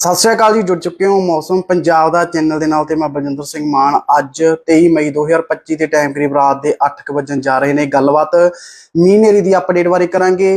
ਸਤਿ ਸ਼੍ਰੀ ਅਕਾਲ ਜੀ, ਜੁੜ ਚੁੱਕੇ ਹੋ ਮੌਸਮ ਪੰਜਾਬ ਦਾ ਚੈਨਲ ਦੇ ਨਾਲ ਤੇ ਮੈਂ ਬਲਜਿੰਦਰ ਸਿੰਘ ਮਾਨ। ਅੱਜ 23 ਮਈ 2025 ਦੇ ਟਾਈਮ ਕਰੀਬ ਰਾਤ ਦੇ 8:00 ਵਜਣ ਜਾ ਰਹੇ ਨੇ। ਗੱਲਬਾਤ ਮੀਂਹ ਨੇਰੀ ਦੀ ਅਪਡੇਟ ਬਾਰੇ ਕਰਾਂਗੇ।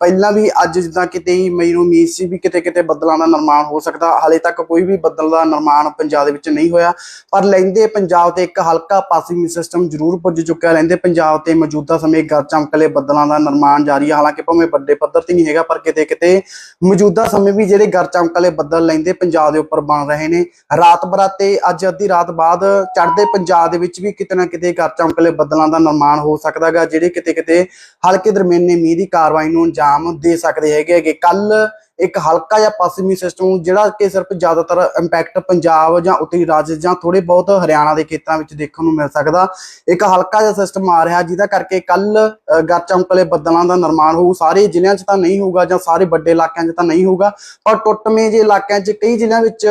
ਪਹਿਲਾਂ ਵੀ ਅੱਜ ਜਿੱਦਾਂ ਕਿ 23 ਮਈ ਨੂੰ ਮੀਂਹ ਸੀ ਵੀ ਕਿਤੇ ਕਿਤੇ ਬੱਦਲਾਂ ਦਾ ਨਿਰਮਾਣ ਹੋ ਸਕਦਾ। ਹਾਲੇ ਤੱਕ ਕੋਈ ਵੀ ਬੱਦਲ ਦਾ ਨਿਰਮਾਣ ਪੰਜਾਬ ਦੇ ਵਿੱਚ ਨਹੀਂ ਹੋਇਆ। ਪਰ ਲੈਂਦੇ ਪੰਜਾਬ ਤੇ ਇੱਕ ਹਲਕਾ ਪਾਸਿੰਗ ਸਿਸਟਮ ਜ਼ਰੂਰ ਪੁੱਜ ਚੁੱਕਿਆ। ਲੈਂਦੇ ਪੰਜਾਬ ਤੇ ਮੌਜੂਦਾ ਸਮੇਂ ਗਰ ਚਮਕਲੇ ਬੱਦਲਾਂ ਦਾ ਨਿਰਮਾਣ ਜਾਰੀ ਹੈ ਹਾਲਾਂਕਿ ਭਾਵੇਂ ਵੱਡੇ ਪੱਧਰ ਤੇ ਨਹੀਂ ਹੈਗਾ, ਪਰ ਕਿਤੇ ਕਿਤੇ ਮੌਜੂਦਾ ਸਮੇਂ ਵੀ ਜਿਹੜੇ ਗਰ ਚਮਕਲੇ ਬੱਦਲ ਲੈਂਦੇ ਪੰਜਾਬ ਦੇ ਉੱਪਰ ਬਣ ਰਹੇ ਨੇ। ਰਾਤ ਬਰਾਤੇ ਅੱਜ ਅੱਧੀ ਰਾਤ ਬਾਅਦ ਚੜ੍ਹਦੇ ਪੰਜਾਬ ਦੇ ਵਿੱਚ ਵੀ ਕਿਤੇ ਨਾ ਕਿਤੇ ਘਰ ਚਮਕਲੇ ਬੱਦਲਾਂ ਦਾ ਨਿਰਮਾਣ ਹੋ ਸਕਦਾ ਸਕਦਾਗਾ ਜਿਹੜੇ ਕਿਤੇ ਕਿਤੇ ਹਲਕੇ ਦਰਮਿਆਨੇ ਮੀਂਹ ਦੀ ਕਾਰਵਾਈ ਨੂੰ ਅੰਜਾਮ ਦੇ ਸਕਦੇ ਹੈਗੇ ਹੈਗੇ। ਕੱਲ ਇੱਕ ਹਲਕਾ ਜਿਹਾ ਪੱਛਮੀ ਸਿਸਟਮ ਜਿਹੜਾ ਕਿ ਸਿਰਫ ਜ਼ਿਆਦਾਤਰ ਇੰਪੈਕਟ ਪੰਜਾਬ ਜਾਂ ਉੱਤਰੀ ਰਾਜ ਜਾਂ ਥੋੜੇ ਬਹੁਤ ਹਰਿਆਣਾ ਦੇ ਖੇਤਰਾਂ ਵਿੱਚ ਦੇਖਣ ਨੂੰ ਮਿਲ ਸਕਦਾ। ਇੱਕ ਹਲਕਾ ਜਿਹਾ ਸਿਸਟਮ ਆ ਰਿਹਾ, ਜਿਹਦਾ ਕਰਕੇ ਕੱਲ ਗਰ ਚਮਕਲੇ ਬੱਦਲਾਂ ਦਾ ਨਿਰਮਾਣ ਹੋਊ। ਸਾਰੇ ਜ਼ਿਲ੍ਹਿਆਂ 'ਚ ਤਾਂ ਨਹੀਂ ਹੋਊਗਾ ਜਾਂ ਸਾਰੇ ਵੱਡੇ ਇਲਾਕਿਆਂ 'ਚ ਤਾਂ ਨਹੀਂ ਹੋਊਗਾ, ਪਰ ਟੁੱਟਵੇਂ ਜਿਹੇ ਇਲਾਕਿਆਂ 'ਚ ਕਈ ਜ਼ਿਲ੍ਹਿਆਂ ਵਿੱਚ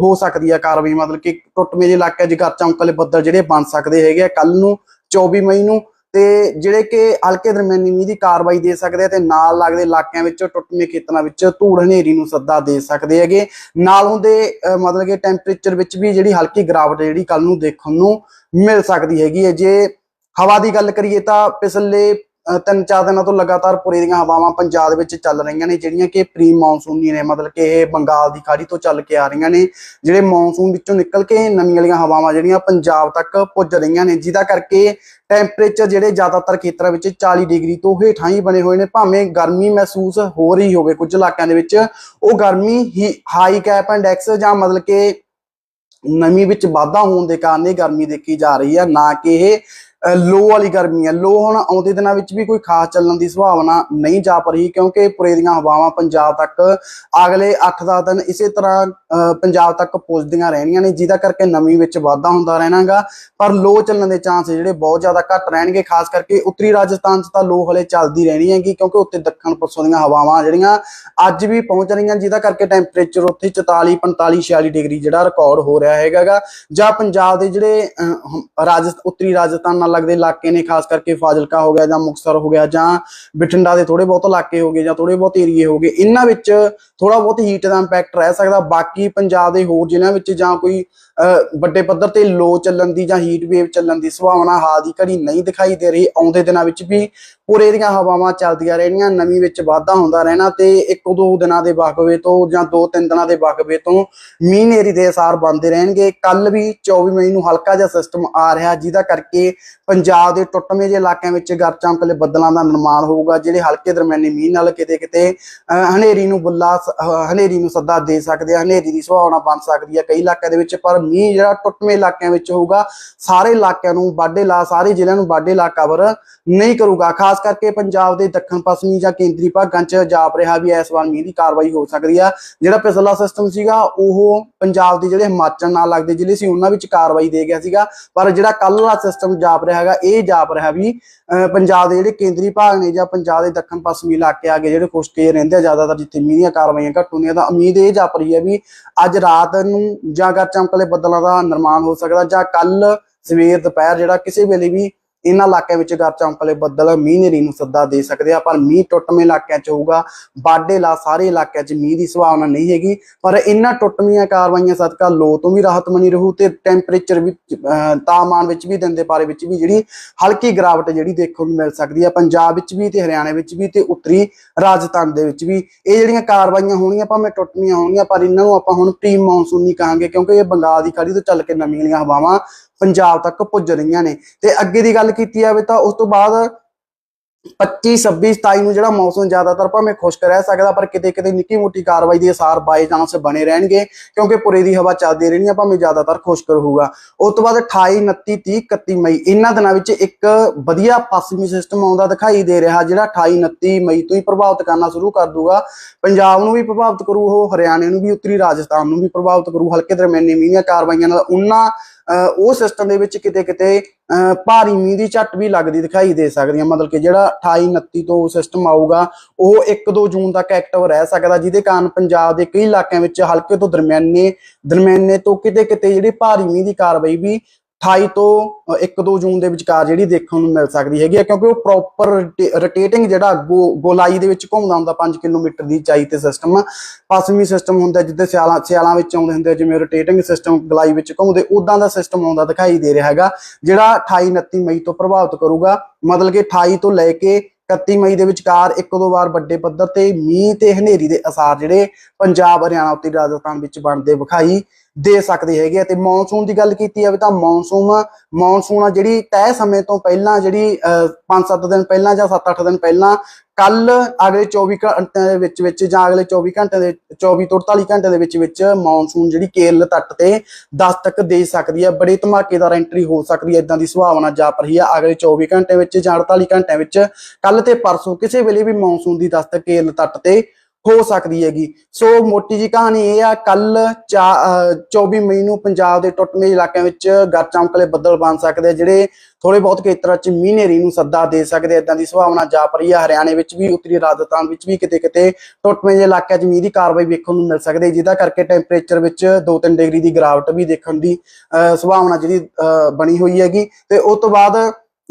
ਹੋ ਸਕਦੀ ਹੈ ਕਾਰਵਾਈ। ਮਤਲਬ ਕਿ ਟੁੱਟਵੇਂ ਜਿਹੇ ਇਲਾਕਿਆਂ 'ਚ ਗਰ ਚਮਕਲੇ ਬੱਦਲ ਜਿਹੜੇ ਬਣ ਸਕਦੇ ਹੈਗੇ ਆ ਕੱਲ ਨੂੰ 24 ਮਈ ਨੂੰ ਤੇ ਜਿਹੜੇ ਕਿ ਹਲਕੇ ਦਰਮਿਆਨੀ ਮੀਂਹ ਦੀ ਕਾਰਵਾਈ ਦੇ ਸਕਦੇ ਆ ਤੇ ਨਾਲ ਲੱਗਦੇ ਇਲਾਕਿਆਂ ਵਿੱਚ ਟੁੱਟਵੇਂ ਖੇਤਰਾਂ ਵਿੱਚ ਧੂੜ ਹਨੇਰੀ ਨੂੰ ਸੱਦਾ ਦੇ ਸਕਦੇ ਹੈਗੇ। ਨਾਲ ਹੁੰਦੇ ਮਤਲਬ ਕਿ ਟੈਂਪਰੇਚਰ ਵਿੱਚ ਵੀ ਜਿਹੜੀ ਹਲਕੀ ਗਿਰਾਵਟ ਜਿਹੜੀ ਕੱਲ ਨੂੰ ਦੇਖਣ ਨੂੰ ਮਿਲ ਸਕਦੀ ਹੈਗੀ ਹੈ। ਜੇ ਹਵਾ ਦੀ ਗੱਲ ਕਰੀਏ ਤਾਂ ਪਿਛਲੇ ਤਿੰਨ ਚਾਰ ਦਿਨਾਂ ਤੋਂ ਲਗਾਤਾਰ ਪੁਰੇ ਦੀਆਂ ਹਵਾਵਾਂ ਪੰਜਾਬ ਦੇ ਵਿੱਚ ਚੱਲ ਰਹੀਆਂ ਨੇ, ਜਿਹੜੀਆਂ ਕਿ ਪ੍ਰੀ ਮੌਨਸੂਨੀ ਨੇ, ਮਤਲਬ ਕਿ ਇਹ ਬੰਗਾਲ ਦੀ ਖਾੜੀ ਤੋਂ ਚੱਲ ਕੇ ਆ ਰਹੀਆਂ ਨੇ। ਜਿਹੜੇ ਮੌਨਸੂਨ ਵਿੱਚੋਂ ਨਿਕਲ ਕੇ ਨਵੀਂ ਵਾਲੀਆਂ ਹਵਾਵਾਂ ਜਿਹੜੀਆਂ ਪੰਜਾਬ ਤੱਕ ਪੁੱਜ ਰਹੀਆਂ ਨੇ, ਜਿਹਦਾ ਕਰਕੇ ਟੈਂਪਰੇਚਰ ਜਿਹੜੇ ਜ਼ਿਆਦਾਤਰ ਖੇਤਰਾਂ ਵਿੱਚ 40 ਡਿਗਰੀ ਤੋਂ ਹੇਠਾਂ ਹੀ ਬਣੇ ਹੋਏ ਨੇ। ਭਾਵੇਂ ਗਰਮੀ ਮਹਿਸੂਸ ਹੋ ਰਹੀ ਹੋਵੇ ਕੁਝ ਇਲਾਕਿਆਂ ਦੇ ਵਿੱਚ, ਉਹ ਗਰਮੀ ਹੀ ਹਾਈ ਕੈਪ ਇੰਡੈਕਸ ਜਾਂ ਮਤਲਬ ਕਿ ਨਮੀ ਵਿੱਚ ਵਾਧਾ ਹੋਣ ਦੇ ਕਾਰਨ ਇਹ ਗਰਮੀ ਦੇਖੀ ਜਾ ਰਹੀ ਹੈ। ਨਾ ਕਿ ਇਹ ਲੋ ਵਾਲੀ ਗਰਮੀ ਹੈ ਲੋ ਹੁਣ ਆਉਂਦੇ ਦਿਨਾਂ ਵਿੱਚ ਵੀ ਕੋਈ ਖਾਸ ਚੱਲਣ ਦੀ ਸੰਭਾਵਨਾ ਨਹੀਂ ਜਾਪ ਰਹੀ ਕਿਉਂਕਿ ਪੁਰੇ ਦੀਆਂ ਹਵਾਵਾਂ ਪੰਜਾਬ ਤੱਕ ਅਗਲੇ 8-10 ਦਿਨ ਇਸੇ ਤਰ੍ਹਾਂ ਅਹ, ਪੰਜਾਬ ਤੱਕ ਪੁੱਜਦੀਆਂ ਰਹਿਣੀਆਂ ਨੇ ਜਿਹਦਾ ਕਰਕੇ ਨਮੀ ਵਿੱਚ ਵਾਧਾ ਹੁੰਦਾ ਰਹਿਣਾਗਾ। ਪਰ ਲੋ ਚੱਲਣ ਦੇ ਚਾਂਸ ਜਿਹੜੇ ਬਹੁਤ ਜ਼ਿਆਦਾ ਘੱਟ ਰਹਿਣਗੇ ਖਾਸ ਕਰਕੇ ਉੱਤਰੀ ਰਾਜਸਥਾਨ 'ਚ ਤਾਂ ਲੋ ਹਲੇ ਚੱਲਦੀ ਰਹਿਣੀ ਹੈਗੀ ਕਿਉਂਕਿ ਉੱਤੇ ਦੱਖਣ ਪੱਛਮ ਦੀਆਂ ਹਵਾਵਾਂ ਜਿਹੜੀਆਂ ਅੱਜ ਵੀ ਪਹੁੰਚ ਰਹੀਆਂ ਜਿਹਦਾ ਕਰਕੇ ਟੈਂਪਰੇਚਰ ਉੱਥੇ 44 45 46 ਡਿਗਰੀ ਜਿਹੜਾ ਰਿਕਾਰਡ ਹੋ ਰਿਹਾ ਹੈਗਾਗਾ। ਜਾਂ ਪੰਜਾਬ ਦੇ ਜਿਹੜੇ ਅਹ, ਰਾਜਸ ਉੱਤਰੀ ਰਾਜਸਥਾਨ ਨਾਲ ਲੱਗਦੇ ਇਲਾਕੇ ਨੇ, ਖਾਸ ਕਰਕੇ ਫਾਜ਼ਿਲਕਾ ਹੋ ਗਿਆ ਜਾਂ ਮੁਕਤਸਰ ਹੋ ਗਿਆ ਜਾਂ ਬਠਿੰਡਾ ਦੇ ਥੋੜੇ ਬਹੁਤ ਇਲਾਕੇ ਹੋ ਗਏ ਜਾਂ ਥੋੜੇ ਬਹੁਤ ਏਰੀਏ ਹੋ ਗਏ, ਇਹਨਾਂ ਵਿੱਚ ਥੋੜਾ ਬਹੁਤ ਹੀਟ ਦਾ ਇੰਪੈਕਟ ਰਹਿ ਸਕਦਾ। ਬਾਕੀ ਪੰਜਾਬ ਦੇ ਹੋਰ ਜ਼ਿਲ੍ਹਿਆਂ ਵਿੱਚ ਜਾਂ ਕੋਈ ਵੱਡੇ ਪੱਧਰ ਤੇ ਲੋ ਚੱਲਣ ਦੀ ਜਾਂ ਹੀਟ ਵੇਵ ਚੱਲਣ ਦੀ ਸੰਭਾਵਨਾ ਹਾਲ ਦੀ ਘੜੀ ਨਹੀਂ ਦਿਖਾਈ ਦੇ ਰਹੀ। ਆਉਂਦੇ ਦਿਨਾਂ ਵਿੱਚ ਵੀ ਪੂਰੇ ਦੀਆਂ ਹਵਾਵਾਂ ਚੱਲਦੀਆਂ ਰਹਿਣੀਆਂ, ਨਵੀਂ ਵਿੱਚ ਵਾਧਾ ਹੁੰਦਾ ਰਹਿਣਾ ਤੇ ਇੱਕ ਦੋ ਦਿਨਾਂ ਦੇ ਵਕਫੇ ਤੋਂ ਜਾਂ ਦੋ ਤਿੰਨ ਦਿਨਾਂ ਦੇ ਵਕਫੇ ਤੋਂ ਮੀਂਹ ਨੇਰੀ ਦੇ ਅਸਾਰ ਬਣਦੇ ਰਹਿਣਗੇ। ਕੱਲ ਵੀ 24 ਮਈ ਨੂੰ ਹਲਕਾ ਜਿਹਾ ਸਿਸਟਮ ਆ ਰਿਹਾ, ਜਿਹਦਾ ਕਰਕੇ ਪੰਜਾਬ ਦੇ ਟੁੱਟਵੇਂ ਜਿਹੇ ਇਲਾਕਿਆਂ ਵਿੱਚ ਗਰ ਚਮਕਲੇ ਬੱਦਲਾਂ ਦਾ ਨਿਰਮਾਣ ਹੋਊਗਾ, ਜਿਹੜੇ ਹਲਕੇ ਦਰਮਿਆਨੀ ਮੀਂਹ ਨਾਲ ਕਿਤੇ ਕਿਤੇ ਹਨੇਰੀ ਨੂੰ ਬੁੱਲਾ ਸ- ਹਨੇਰੀ ਨੂੰ ਸੱਦਾ ਦੇ ਸਕਦੇ ਆ, ਹਨੇਰੀ ਦੀ ਸੰਭਾਵਨਾ ਬਣ ਸਕਦੀ ਹੈ ਕਈ ਇਲਾਕਿਆਂ ਦੇ ਵਿੱਚ, ਪਰ ਮੀਂਹ ਜਿਹੜਾ ਟੁੱਟਵੇਂ ਇਲਾਕਿਆਂ ਵਿੱਚ ਹੋਊਗਾ ਸਾਰੇ ਇਲਾਕਿਆਂ ਨੂੰ ਬਾਡੇ ਲਾ ਸਾਰੇ ਜ਼ਿਲ੍ਹਿਆਂ ਨੂੰ ਬਾਡੇ ਲਾ ਕਵਰ ਨਹੀਂ ਕਰੂਗਾ। ਖਾਸ ਕਰਕੇ ਪੰਜਾਬ ਦੇ ਦੱਖਣ ਪੱਛਮੀ ਜਾਂ ਕੇਂਦਰੀ ਭਾਗਾਂ 'ਚ ਜਾਪ ਰਿਹਾ ਵੀ ਇਸ ਵਾਰ ਮੀਂਹ ਦੀ ਕਾਰਵਾਈ ਹੋ ਸਕਦੀ ਆ। ਜਿਹੜਾ ਪਿਛਲਾ ਸਿਸਟਮ ਸੀਗਾ ਉਹ ਪੰਜਾਬ ਦੇ ਜਿਹੜੇ ਹਿਮਾਚਲ ਨਾਲ ਲੱਗਦੇ ਜ਼ਿਲ੍ਹੇ ਸੀ ਉਹਨਾਂ ਵਿੱਚ ਕਾਰਵਾਈ ਦੇ ਗਿਆ ਸੀਗਾ। ਪਰ ਜਿਹੜਾ ਕੱਲ ਦਾ ਸਿਸਟਮ ਜਾਪ ਰਿਹਾ ਹੈਗਾ ਇਹ ਜਾਪ ਰਿਹਾ ਵੀ ਅਹ, ਪੰਜਾਬ ਦੇ ਜਿਹੜੇ ਕੇਂਦਰੀ ਭਾਗ ਨੇ ਜਾਂ ਪੰਜਾਬ ਦੇ ਦੱਖਣ ਪੱਛਮੀ ਇਲਾਕੇ ਆਗੇ ਜਿਹੜੇ ਖੁਸ਼ਕ ਜਿਹੇ ਰਹਿੰਦੇ ਆ ਜ਼ਿਆਦਾਤਰ ਜਿੱਥੇ ਮੀਂਹ ਦੀਆਂ ਕਾਰਵਾਈਆਂ ਘੱਟ ਹੁੰਦੀਆਂ ਤਾਂ ਉਮੀਦ ਇਹ ਜਾਪ ਰਹੀ ਹੈ ਵੀ ਅੱਜ ਰਾਤ ਨੂੰ ਜਾਂ ਗਰ ਚਮਕਲੇ ਬੱਦਲਾਂ ਦਾ ਨਿਰਮਾਣ ਹੋ ਸਕਦਾ ਜਾਂ ਕੱਲ ਸਵੇਰ ਦੁਪਹਿਰ ਜਿਹੜਾ ਕਿਸੇ ਵੇਲੇ ਵੀ ਇਹਨਾਂ ਇਲਾਕਿਆਂ ਵਿੱਚ ਗਰ ਚਮਕਲੇ ਬੱਦਲ ਮੀਂਹ ਨੇਰੀ ਨੂੰ ਸੱਦਾ ਦੇ ਸਕਦੇ ਆ, ਪਰ ਮੀਂਹ ਟੁੱਟਵੇਂ ਇਲਾਕਿਆਂ 'ਚ ਹੋਊਗਾ। ਬਾਡੇ ਸਾਰੇ ਇਲਾਕਿਆਂ 'ਚ ਮੀਂਹ ਦੀ ਸੰਭਾਵਨਾ ਨਹੀਂ ਹੈਗੀ, ਪਰ ਇਹਨਾਂ ਟੁੱਟਵੀਆਂ ਕਾਰਵਾਈਆਂ ਸਦਕਾ ਲੋ ਤੋਂ ਵੀ ਰਾਹਤ ਬਣੀ ਰਹੂ ਤੇ ਟੈਂਪਰੇਚਰ ਵੀ ਤਾਪਮਾਨ ਵਿੱਚ ਵੀ ਦਿਨ ਦੇ ਪਾਰੇ ਵਿੱਚ ਵੀ ਜਿਹੜੀ ਹਲਕੀ ਗਿਰਾਵਟ ਜਿਹੜੀ ਦੇਖਣ ਨੂੰ ਮਿਲ ਸਕਦੀ ਹੈ ਪੰਜਾਬ ਵਿੱਚ ਵੀ ਤੇ ਹਰਿਆਣਾ ਵਿੱਚ ਵੀ ਤੇ ਉੱਤਰੀ ਰਾਜਸਥਾਨ ਦੇ ਵਿੱਚ ਵੀ ਇਹ ਜਿਹੜੀਆਂ ਕਾਰਵਾਈਆਂ ਹੋਣਗੀਆਂ, ਭਾਵੇਂ ਟੁੱਟਵੀਆਂ ਹੋਣਗੀਆਂ, ਪਰ ਇਹਨਾਂ ਨੂੰ ਆਪਾਂ ਹੁਣ ਪ੍ਰੀ ਮੌਨਸੂਨੀ ਕਹਾਂਗੇ, ਕਿਉਂਕਿ ਇਹ ਬੰਗਾਲ ਦੀ ਖਾੜੀ ਤੋਂ ਚੱਲ ਕੇ ਨਵੀਂ ਵਾਲੀਆਂ ਹਵਾਵਾਂ ਪੰਜਾਬ ਤੱਕ ਪੁੱਜ ਰਹੀਆਂ ਨੇ। ਤੇ ਅੱਗੇ ਦੀ ਗੱਲ ਕੀਤੀ ਜਾਵੇ ਤਾਂ ਉਸ ਤੋਂ ਬਾਅਦ 25 26 27 ਨੂੰ ਜਿਹੜਾ ਮੌਸਮ ਜ਼ਿਆਦਾਤਰ ਭਾਵੇਂ ਖੁਸ਼ਕ ਰਹਿ ਸਕਦਾ ਪਰ ਕਿਤੇ ਕਿਤੇ ਨਿੱਕੀ ਮੋਟੀ ਕਾਰਵਾਈ ਦੇ ਅਸਾਰ ਬਾਈ ਚਾਂਸ ਬਣੇ ਰਹਿਣਗੇ ਕਿਉਂਕਿ ਪੁਰੇ ਦੀ ਹਵਾ ਚੱਲਦੀ ਰਹਿਣੀ ਆ ਭਾਵੇਂ ਜ਼ਿਆਦਾਤਰ ਖੁਸ਼ਕ ਰਹੂਗਾ। ਉਸ ਤੋਂ ਬਾਅਦ 28 29 30 31 ਮਈ ਇਹਨਾਂ ਦਿਨਾਂ ਵਿੱਚ ਇੱਕ ਵਧੀਆ ਪੱਛਮੀ ਸਿਸਟਮ ਆਉਂਦਾ ਦਿਖਾਈ ਦੇ ਰਿਹਾ ਜਿਹੜਾ 28 29 ਮਈ ਤੋਂ ਹੀ ਪ੍ਰਭਾਵਿਤ ਕਰਨਾ ਸ਼ੁਰੂ ਕਰ ਦੂਗਾ। ਪੰਜਾਬ ਨੂੰ ਵੀ ਪ੍ਰਭਾਵਿਤ ਕਰੂ ਉਹ ਹਰਿਆਣੇ ਨੂੰ ਵੀ ਉੱਤਰੀ ਰਾਜਸਥਾਨ ਨੂੰ ਵੀ ਪ੍ਰਭਾਵਿਤ ਕਰੂ ਹਲਕੇ ਦਰਮਿਆਨੇ ਮੀਂਹ ਦੀਆਂ ਕਾਰਵਾਈਆਂ ਨਾਲ ਉਹਨਾਂ ਅਹ, ਉਹ ਸਿਸਟਮ ਦੇ ਵਿੱਚ ਕਿਤੇ ਕਿਤੇ ਭਾਰੀ ਮੀਂਹ ਦੀ ਝੱਟ ਵੀ ਲੱਗਦੀ ਦਿਖਾਈ ਦੇ ਸਕਦੀ ਹੈ। ਮਤਲਬ ਕਿ ਜਿਹੜਾ 28 29 ਤੋਂ ਸਿਸਟਮ ਆਊਗਾ, ਉਹ 1-2 ਜੂਨ ਤੱਕ ਐਕਟਿਵ ਰਹਿ ਸਕਦਾ, ਜਿਹਦੇ ਕਾਰਨ ਪੰਜਾਬ ਦੇ ਕਈ ਇਲਾਕਿਆਂ ਵਿੱਚ ਹਲਕੇ ਤੋਂ ਦਰਮਿਆਨੇ ਦਰਮਿਆਨੇ ਤੋਂ ਕਿਤੇ ਕਿਤੇ ਜਿਹੜੀ ਭਾਰੀ ਮੀਂਹ ਦੀ ਕਾਰਵਾਈ ਵੀ 28 ਤੋਂ 1-2 ਜੂਨ ਦੇ ਵਿਚਕਾਰ ਜਿਹੜੀ ਦੇਖਣ ਨੂੰ ਮਿਲ ਸਕਦੀ ਹੈਗੀ ਆ, ਕਿਉਂਕਿ ਉਹ ਪ੍ਰੋਪਰ ਰੋਟੇਟਿੰਗ ਜਿਹੜਾ ਗੋਲਾਈ ਦੇ ਵਿੱਚ ਘੁੰਮਦਾ ਹੁੰਦਾ 5 ਕਿਲੋਮੀਟਰ ਦੀ ਚਾਈ ਤੇ ਸਿਸਟਮ ਪੱਛਮੀ ਸਿਸਟਮ ਹੁੰਦਾ ਜਿੱਦੇ ਸਿਆਲਾਂ ਸਿਆਲਾਂ ਵਿੱਚ ਆਉਂਦੇ ਹੁੰਦੇ ਜਿਵੇਂ ਰੋਟੇਟਿੰਗ ਸਿਸਟਮ ਗੋਲਾਈ ਵਿੱਚ ਘੁੰਮਦੇ ਉਦਾਂ ਦਾ ਸਿਸਟਮ ਆਉਂਦਾ ਦਿਖਾਈ ਦੇ ਰਿਹਾ ਹੈਗਾ, ਜਿਹੜਾ 28 29 ਮਈ ਤੋਂ ਪ੍ਰਭਾਵਿਤ ਕਰੂਗਾ। ਮਤਲਬ ਕਿ 28 ਤੋਂ ਲੈ ਕੇ 31 ਮਈ ਦੇ ਵਿਚਕਾਰ ਇੱਕ ਦੋ ਵਾਰ ਵੱਡੇ ਪੱਧਰ ਤੇ ਮੀਂਹ ਤੇ ਹਨੇਰੀ ਦੇ ਅਸਾਰ ਜਿਹੜੇ ਪੰਜਾਬ, ਹਰਿਆਣਾ ਉੱਤੇ ਰਾਜਸਥਾਨ ਵਿੱਚ ਬਣਦੇ ਵਿਖਾਈ ਦੇ ਸਕਦੇ ਹੈਗੇ ਆ ਤੇ ਮੌਨਸੂਨ ਦੀ ਗੱਲ ਕੀਤੀ ਜਾਵੇ ਤਾਂ ਮੌਨਸੂਨ ਮੌਨਸੂਨ ਆ ਜਿਹੜੀ ਤੈਅ ਸਮੇਂ ਤੋਂ ਪਹਿਲਾਂ ਜਿਹੜੀ 5-7 ਦਿਨ ਪਹਿਲਾਂ ਜਾਂ 7-8 ਦਿਨ ਪਹਿਲਾਂ, ਕੱਲ ਅਗਲੇ 24 ਘੰਟਿਆਂ ਦੇ ਵਿੱਚ ਵਿੱਚ ਜਾਂ ਅਗਲੇ 24 ਘੰਟਿਆਂ ਦੇ 24 ਤੋਂ 48 ਘੰਟੇ ਦੇ ਵਿੱਚ ਵਿੱਚ ਮੌਨਸੂਨ ਜਿਹੜੀ ਕੇਰਲ ਤੱਟ ਤੇ ਦਸਤਕ ਦੇ ਸਕਦੀ ਹੈ ਬੜੇ ਧਮਾਕੇਦਾਰ ਐਂਟਰੀ ਹੋ ਸਕਦੀ ਹੈ ਇਦਾਂ ਦੀ ਸੰਭਾਵਨਾ ਜਾਪ ਰਹੀ ਹੈ ਅਗਲੇ 24 ਘੰਟੇ ਵਿੱਚ ਜਾਂ 48 ਘੰਟਿਆਂ ਵਿੱਚ। ਕੱਲ ਤੇ ਪਰਸੋਂ ਕਿਸੇ ਵੇਲੇ ਵੀ ਮੌਨਸੂਨ ਦੀ ਦਸਤਕ ਕੇਰਲ ਤੱਟ ਤੇ ਹੋ ਸਕਦੀ ਹੈਗੀ। ਸੋ ਮੋਟੀ ਜੀ ਕਹਾਣੀ ਇਹ ਆ ਕੱਲ 24 ਮਈ ਨੂੰ ਪੰਜਾਬ ਦੇ ਟੁੱਟਵੇਂ ਇਲਾਕਿਆਂ ਵਿੱਚ ਗਰ ਚਮਕਲੇ ਬੱਦਲ ਬਣ ਸਕਦੇ ਆ ਜਿਹੜੇ ਥੋੜੇ ਬਹੁਤ ਖੇਤਰਾਂ 'ਚ ਮੀਂਹ ਹਨੇਰੀ ਨੂੰ ਸੱਦਾ ਦੇ ਸਕਦੇ ਇਦਾਂ ਦੀ ਸੰਭਾਵਨਾ ਜਾਪ ਰਹੀ ਹੈ ਹਰਿਆਣੇ ਵਿੱਚ ਵੀ ਉੱਤਰੀ ਰਾਜਸਥਾਨ ਵਿੱਚ ਵੀ ਕਿਤੇ ਕਿਤੇ ਟੁੱਟਵੇਂ ਜਿਹੇ ਇਲਾਕਿਆਂ 'ਚ ਮੀਂਹ ਦੀ ਕਾਰਵਾਈ ਵੇਖਣ ਨੂੰ ਮਿਲ ਸਕਦੀ ਜਿਹਦਾ ਕਰਕੇ ਟੈਂਪਰੇਚਰ ਵਿੱਚ 2-3 ਡਿਗਰੀ ਦੀ ਗਿਰਾਵਟ ਵੀ ਦੇਖਣ ਦੀ ਅਹ, ਸੰਭਾਵਨਾ ਜਿਹੜੀ ਅਹ, ਬਣੀ ਹੋਈ ਹੈਗੀ। ਤੇ ਉਸ ਤੋਂ ਬਾਅਦ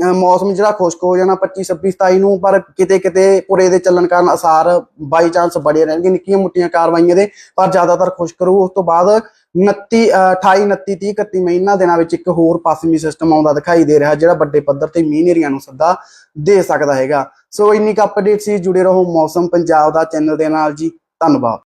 ਮੌਸਮ ਜਿਹੜਾ ਖੁਸ਼ਕ ਹੋ ਜਾਣਾ 25 26 27 ਨੂੰ, ਪਰ ਕਿਤੇ ਕਿਤੇ ਪੁਰੇ ਦੇ ਚੱਲਣ ਕਾਰਨ ਅਸਾਰ ਬਾਈ ਚਾਂਸ ਬੜੇ ਰਹਿਣਗੇ, ਨਿੱਕੀਆਂ ਮੁੱਟੀਆਂ ਕਾਰਵਾਈਆਂ ਦੇ, ਪਰ ਜ਼ਿਆਦਾਤਰ ਖੁਸ਼ਕ ਰਹੂ। ਉਸ ਤੋਂ ਬਾਅਦ 29 ਅਹ 28 29 30 31 ਮਈ ਦਿਨਾਂ ਵਿੱਚ ਇੱਕ ਹੋਰ ਪੱਛਮੀ ਸਿਸਟਮ ਆਉਂਦਾ ਦਿਖਾਈ ਦੇ ਰਿਹਾ, ਜਿਹੜਾ ਵੱਡੇ ਪੱਧਰ ਤੇ ਮੀਂਹ ਹਨੇਰੀਆਂ ਨੂੰ ਸੱਦਾ ਦੇ ਸਕਦਾ ਹੈਗਾ। ਸੋ ਇੰਨੀ ਕੁ ਅਪਡੇਟ ਸੀ, ਜੁੜੇ ਰਹੋ ਮੌਸਮ ਪੰਜਾਬ ਦਾ ਚੈਨਲ ਦੇ ਨਾਲ ਜੀ, ਧੰਨਵਾਦ।